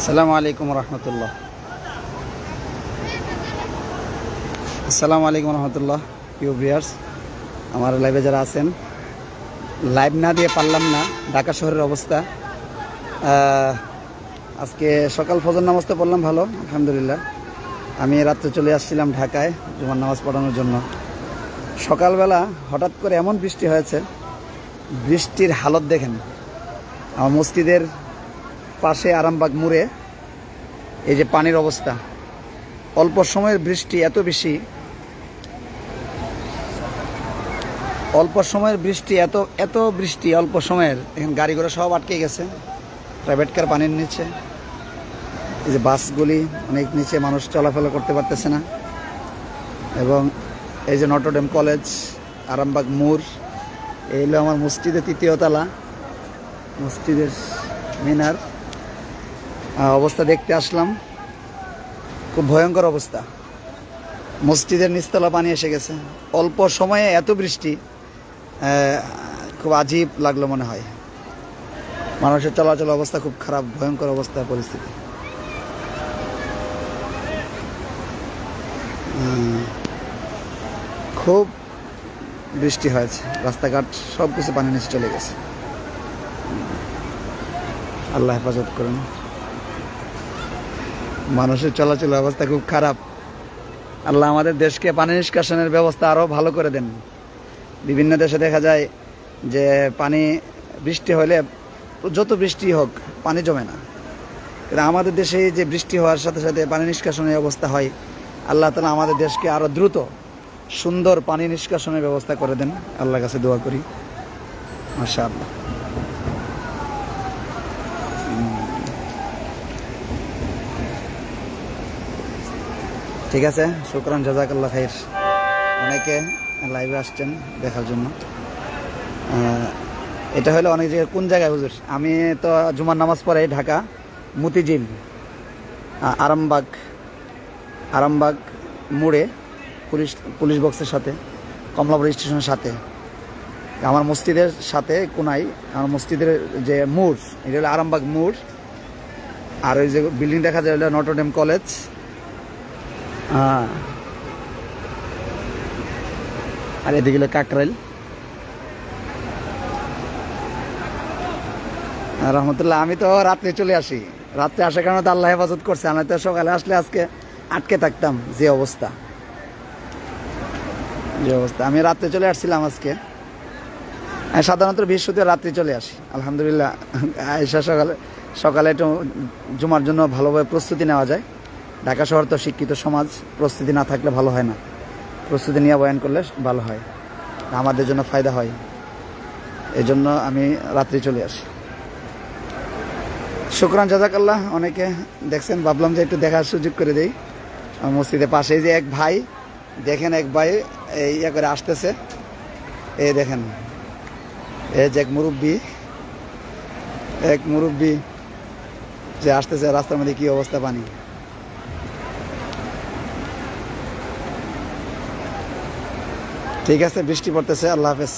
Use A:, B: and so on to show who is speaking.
A: আসসালামু আলাইকুম রহমতুল্লাহ। আসসালামু আলাইকুম রহমতুল্লাহ ইউ ভিয়ার্স আমার লাইভে যারা আছেন লাইভ না দিয়ে পারলাম না, ঢাকা শহরের অবস্থা। আজকে সকাল ফজর নামাজ তো পড়লাম ভালো, আলহামদুলিল্লাহ। আমি রাত্রে চলে আসছিলাম ঢাকায়, জুমার নামাজ পড়ানোর জন্য। সকালবেলা হঠাৎ করে এমন বৃষ্টি হয়েছে, বৃষ্টির হালত দেখেন। আমার মসজিদের পাশে আরামবাগ মুড়ে। এই যে পানির অবস্থা। অল্প সময়ের বৃষ্টি এত বেশি। অল্প সময়ের বৃষ্টি এত এত বৃষ্টি অল্প সময়ের। এখন গাড়ি ঘোড়া সব আটকে গেছে। প্রাইভেট কার পানির নিচে। এই যে বাসগুলি অনেক নিচে মানুষ চলাফেরা করতে পারতেছে না। এবং এই যে নটরডেম কলেজ আরামবাগ মোড়, এই হলো আমার মসজিদের তৃতীয় তলা। মসজিদের মিনার। অবস্থা দেখতে আসলাম। খুব ভয়ঙ্কর অবস্থা। মসজিদের নিচতলা পানি এসে গেছে। অল্প সময়ে এত বৃষ্টি খুব আজীব লাগল মনে হয়। মানুষের চলাচল অবস্থা খুব খারাপ, ভয়ঙ্কর অবস্থা, পরিস্থিতি। খুব বৃষ্টি হয়েছে। রাস্তাঘাট সব কিছু পানি নিচে চলে গেছে। আল্লাহ হেফাজত করুন। মানুষের চলাচল অবস্থা খুব খারাপ। আল্লাহ আমাদের দেশকে পানি নিষ্কাশনের ব্যবস্থা আরও ভালো করে দেন। বিভিন্ন দেশে দেখা যায় যে পানি, বৃষ্টি হলে যত বৃষ্টি হোক, পানি জমে না। কিন্তু আমাদের দেশে যে বৃষ্টি হওয়ার সাথে সাথে পানি নিষ্কাশনের অবস্থা হয়, আল্লাহ তালা আমাদের দেশকে আরও দ্রুত সুন্দর পানি নিষ্কাশনের ব্যবস্থা করে দেন। আল্লাহর কাছে দোয়া করি। মাশা আল্লাহ ঠিক আছে? শুক্রান, জাজাকাল্লাহ খাইর। অনেকে লাইভে আসছেন দেখার জন্য। এটা হলো অনেক জায়গায়, কোন জায়গায় হুজুর? আমি তো জুমার নামাজ পড়ে ঢাকা, মতিঝিল আরামবাগ আরামবাগ মোড়ে, পুলিশ পুলিশ বক্সের সাথে, কমলাপুর স্টেশনের সাথে। আমার মসজিদের সাথে কোনাই আমার মসজিদের যে মোড়, এটা হলো আরামবাগ মোড়। আর ওই যে বিল্ডিং দেখা যায় নটরডেম কলেজ হ্যাঁ। আর এদিকে কাকরাইল। রহমতুল্লাহ, আমি তো রাত্রে চলে আসি। রাত্রে আসার কারণে তো আল্লাহ হেফাজত করছে। আমি তো সকালে আসলে আজকে আটকে থাকতাম যে অবস্থা। যে অবস্থা। আমি রাত্রে চলে আসছিলাম আজকে। সাধারণত বৃহস্পতিবার রাত্রে চলে আসি। আলহামদুলিল্লাহ সকালে সকালে একটু জুমার জন্য ভালোভাবে প্রস্তুতি নেওয়া যায়। ঢাকা শহর তো শিক্ষিত সমাজ, প্রস্তুতি না থাকলে ভালো হয় না। প্রস্তুতি নিয়ে বয়ান করলে ভালো হয়। আমাদের জন্য ফায়দা হয়। এই জন্য আমি রাত্রি চলে আসি। শুক্রান, জাজাকাল্লাহ, অনেকে দেখছেন, ভাবলাম যে একটু দেখার সুযোগ করে দেই। আমার মসজিদের পাশে যে এক ভাই, দেখেন এক ভাই এই ইয়ে করে আসতেছে। এ দেখেন, এ যে এক মুরব্বী এক মুরব্বী যে আসতেছে রাস্তার মধ্যে কী অবস্থা পানি। ঠিক আছে বৃষ্টি পড়তেছে আল্লাহ হাফেজ।